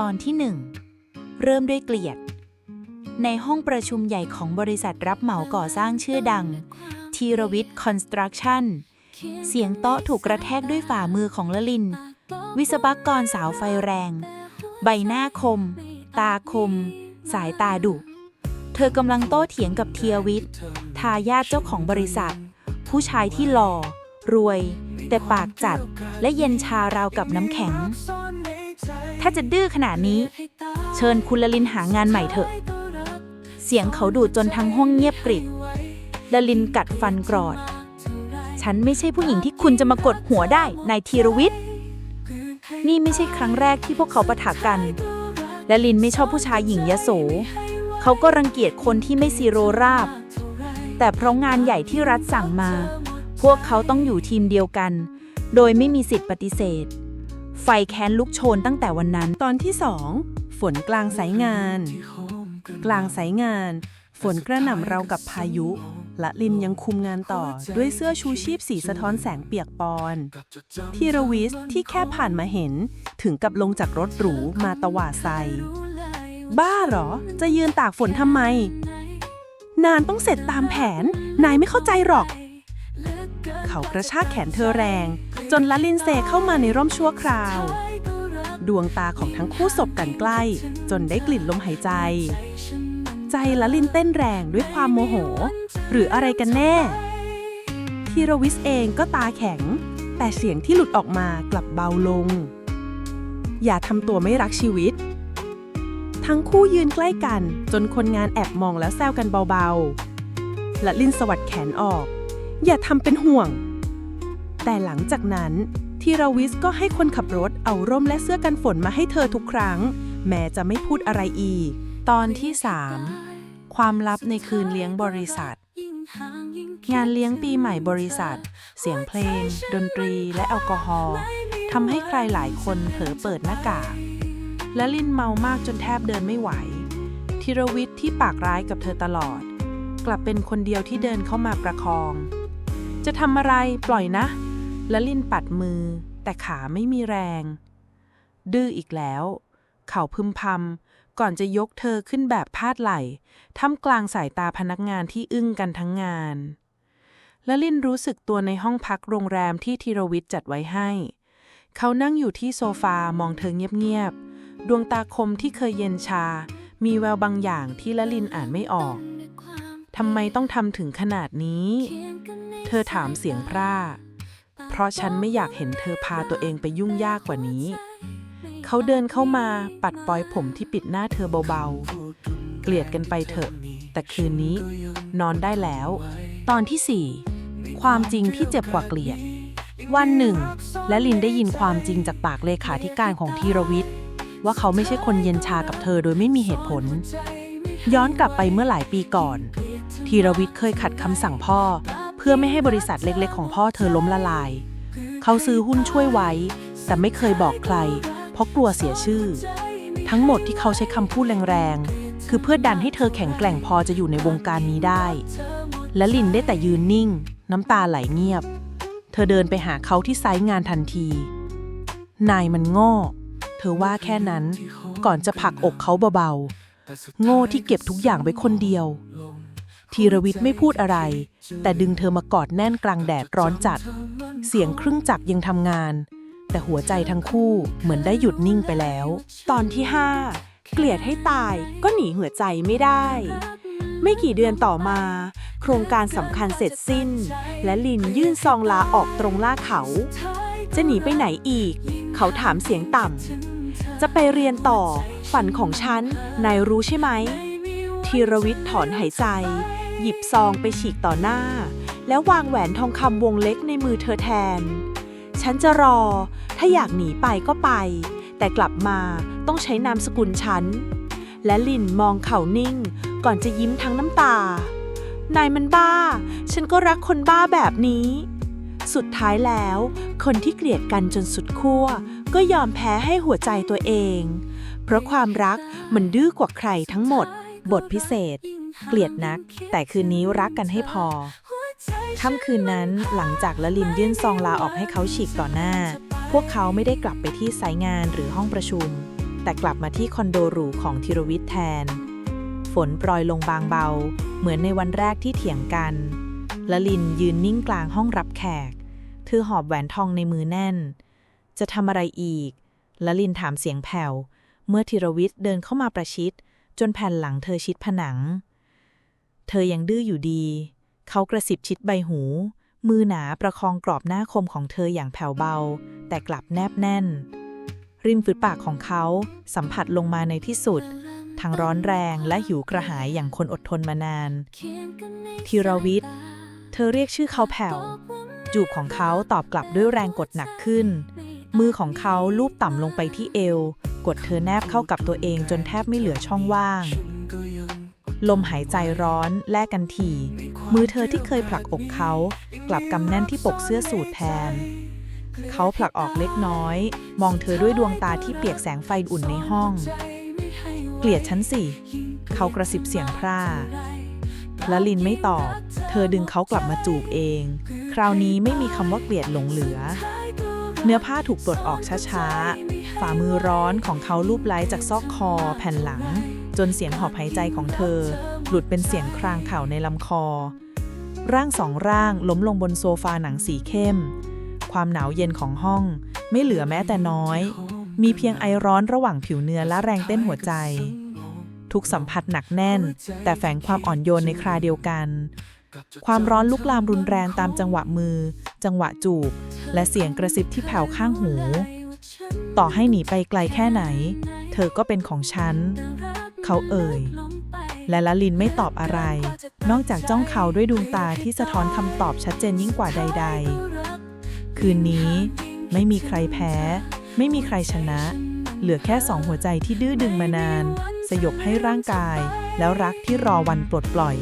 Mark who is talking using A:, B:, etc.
A: ตอนที่หนึ่งเริ่มด้วยเกลียด ในห้องประชุมใหญ่ของบริษัทรับเหมาก่อสร้างชื่อดัง ทีรวิทย์คอนสตรักชั่น เสียงโต๊ะถูกกระแทกด้วยฝ่ามือของละลิน วิศวกรสาวไฟแรง ใบหน้าคม ตาคม สายตาดุ เธอกำลังโต้เถียงกับเทียวิทย์ทายาทเจ้าของบริษัท ผู้ชายที่หล่อ รวย แต่ปากจัดและเย็นชาราวกับน้ำแข็ง ถ้าจะดื้อขนาดนี้ เชิญคุณลลินหางานใหม่เถอะ เสียงเขาดูดจนทั้งห้องเงียบกริบลลินกัดฟันกรอด ฉันไม่ใช่ผู้หญิงที่คุณจะมากดหัวได้นายธีรวิทย์ นี่ไม่ใช่ครั้งแรกที่พวกเขาปะทะกันและลินไม่ชอบผู้ชายหญิงยโส เขาก็รังเกียจคนที่ไม่ซีโรราบ แต่เพราะงานใหญ่ที่รัฐสั่งมา พวกเขาต้องอยู่ทีมเดียวกัน โดยไม่มีสิทธิ์ปฏิเสธ ไฟแค้นลุกโชนตั้งแต่วันนั้น
B: ตอนที่สองฝนกลางสายงาน กลางสายงาน ฝนกระหน่ำเรากับพายุและลินยังคุมงานต่อด้วยเสื้อชูชีพสีสะท้อนแสงเปียกปอนทีรวิสที่แค่ผ่านมาเห็น ถึงกับลงจากรถหรูมาตวาดใส่บ้าหรอ จะยืนตากฝนทำไม นานต้องเสร็จตามแผน นายไม่เข้าใจหรอก เขากระชากแขนเธอแรง จนละลินเซเข้ามาในร่มชั่วคราว ดวงตาของทั้งคู่สบกันใกล้ จนได้กลิ่นลมหายใจ ใจละลินเต้นแรงด้วยความโมโห หรืออะไรกันแน่ทีรวิสเองก็ตาแข็ง แต่เสียงที่หลุดออกมากลับเบาลง อย่าทำตัวไม่รักชีวิต ทั้งคู่ยืนใกล้กัน จนคนงานแอบมองแล้วแซวกันเบาๆละลินสวัดแขนออก อย่าทำเป็นห่วง แต่หลังจากนั้นทีราวิสก็ให้คนขับรถเอาร่มและเสื้อกันฝนมาให้เธอทุกครั้ง แม้จะไม่พูดอะไรอีก ตอนที่ 3 ความลับในคืนเลี้ยงบริษัท งานเลี้ยงปีใหม่บริษัท เสียงเพลง ดนตรีและแอลกอฮอล์ทำให้ใครหลายคนเผลอเปิดหน้ากาก และลินเมามากจนแทบเดินไม่ไหวธีรวิทย์ที่ปากร้ายกับเธอตลอด กลับเป็นคนเดียวที่เดินเข้ามาประคอง จะทำอะไรปล่อยนะ ละลินปัดมือ แต่ขาไม่มีแรง ดื้ออีกแล้ว เขาพึมพำก่อนจะยกเธอขึ้นแบบพาดไหล่ท่ามกลางสายตาพนักงานที่อึ้งกันทั้งงานละลินรู้สึกตัวในห้องพักโรงแรมที่ธีรวิทย์จัดไว้ให้ เขานั่งอยู่ที่โซฟามองเธอเงียบๆ ดวงตาคมที่เคยเย็นชา มีแววบางอย่างที่ละลินอ่านไม่ออก ทำไมต้องทำถึงขนาดนี้ เธอถามเสียงพร่า เพราะฉันไม่อยากเห็นเธอพาตัวเองไปยุ่งยากกว่านี้ เขาเดินเข้ามาปัดปลอยผมที่ปิดหน้าเธอเบาๆ เกลียดกันไปเถอะ แต่คืนนี้ นอนได้แล้ว ตอนที่ 4 ความจริงที่เจ็บกว่าเกลียด วันหนึ่ง และลินได้ยินความจริงจากปากเลขาธิการของธีรวิทย์ว่าเขาไม่ใช่คนเย็นชากับเธอโดยไม่มีเหตุผล ย้อนกลับไปเมื่อหลายปีก่อนธีรวิทย์เคยขัดคำสั่งพ่อ เพื่อไม่ให้บริษัทเล็กๆ ของพ่อเธอล้มละลาย เขาซื้อหุ้นช่วยไว้ แต่ไม่เคยบอกใคร เพราะกลัวเสียชื่อ ทั้งหมดที่เขาใช้คำพูดแรงๆ คือเพื่อดันให้เธอแข็งแกร่งพอจะอยู่ในวงการนี้ได้ และลินได้แต่ยืนนิ่ง น้ำตาไหลเงียบ เธอเดินไปหาเขาที่ไซต์งานทันที นายมันโง่เธอว่าแค่นั้น ก่อนจะผลักอกเขาเบาๆ โง่ที่เก็บทุกอย่างไว้คนเดียว ธีรวิทย์ไม่พูดอะไร แต่ดึงเธอมากอดแน่นกลางแดดร้อนจัด เสียงครึ่งจักรยังทำงาน แต่หัวใจทั้งคู่เหมือนได้หยุดนิ่งไปแล้ว
C: ตอนที่ 5 เกลียดให้ตายก็หนีหัวใจไม่ได้ ไม่กี่เดือนต่อมา โครงการสำคัญเสร็จสิ้น และลินยื่นซองลาออกตรงล่าเขา จะหนีไปไหนอีก เขาถามเสียงต่ำจะไปเรียนต่อ ฝันของฉัน นายรู้ใช่ไหม ธีรวิทย์ถอนหายใจ หยิบซองไปฉีกต่อหน้า แล้ววางแหวนทองคำวงเล็กในมือเธอแทน ฉันจะรอ ถ้าอยากหนีไปก็ไป แต่กลับมาต้องใช้นามสกุลฉัน และลินมองเขานิ่ง ก่อนจะยิ้มทั้งน้ำตา นายมันบ้า ฉันก็รักคนบ้าแบบนี้ สุดท้ายแล้ว คนที่เกลียดกันจนสุดขั้ว ก็ยอมแพ้ให้หัวใจตัวเอง เพราะความรักมันดื้อกว่าใครทั้งหมด
A: บทพิเศษ เกลียดนัก แต่คืนนี้รักกันให้พอ ค่ำคืนนั้นหลังจากละลินยื่นซองลาออกให้เขาฉีกต่อหน้า พวกเขาไม่ได้กลับไปที่ไซต์งานหรือห้องประชุม แต่กลับมาที่คอนโดหรูของธีรวิทย์แทน ฝนโปรยลงบางเบา เหมือนในวันแรกที่เถียงกันละลินยืนนิ่งกลางห้องรับแขก เธอหอบแหวนทองในมือแน่น จะทำอะไรอีกละลินถามเสียงแผ่ว เมื่อธีรวิทย์เดินเข้ามาประชิด จนแผ่นหลังเธอชิดผนัง เธอยังดื้ออยู่ดี เขากระสิบชิดใบหู มือหนาประคองกรอบหน้าคมของเธออย่างแผ่วเบา แต่กลับแนบแน่น ริมฝีปากของเขาสัมผัสลงมาในที่สุด ทั้งร้อนแรงและหิวกระหายอย่างคนอดทนมานาน ธีรวิทย์ เธอเรียกชื่อเขาแผ่ว จูบของเขาตอบกลับด้วยแรงกดหนักขึ้น มือของเขาลูบต่ำลงไปที่เอว กดเธอแนบเข้ากับตัวเองจนแทบไม่เหลือช่องว่าง ลมหายใจร้อนแลกกันทีมือเธอที่เคยผลักอกเขา กลับกำแน่นที่ปกเสื้อสูทแทน เขาผลักออกเล็กน้อย มองเธอด้วยดวงตาที่เปียกแสงไฟอุ่นในห้อง เกลียดฉันสิ เขากระสิบเสียงพร่าและลินไม่ตอบ เธอดึงเขากลับมาจูบเอง คราวนี้ไม่มีคำว่าเกลียดหลงเหลือ เนื้อผ้าถูกปลดออกช้าๆ ฝ่ามือร้อนของเขาลูบไล้จากซอกคอแผ่นหลัง จนเสียงหอบหายใจของเธอ หลุดเป็นเสียงครางเข่าในลำคอ ร่างสองร่างล้มลงบนโซฟาหนังสีเข้ม ความหนาวเย็นของห้องไม่เหลือแม้แต่น้อย มีเพียงไอร้อนระหว่างผิวเนื้อและแรงเต้นหัวใจ ทุกสัมผัสหนักแน่น แต่แฝงความอ่อนโยนในคราเดียวกัน ความร้อนลุกลามรุนแรงตามจังหวะมือ จังหวะจูบ และเสียงกระซิบที่แผ่วข้างหู ต่อให้หนีไปไกลแค่ไหน เธอก็เป็นของฉัน เขาเอ่ย และละลินไม่ตอบอะไร นอกจากจ้องเขาด้วยดวงตาที่สะท้อนคำตอบชัดเจนยิ่งกว่าใด ๆ คืนนี้ไม่มีใครแพ้ ไม่มีใครชนะ เหลือแค่สองหัวใจที่ดื้อดึงมานาน สยบให้ร่างกาย แล้วรักที่รอวันปลดปล่อย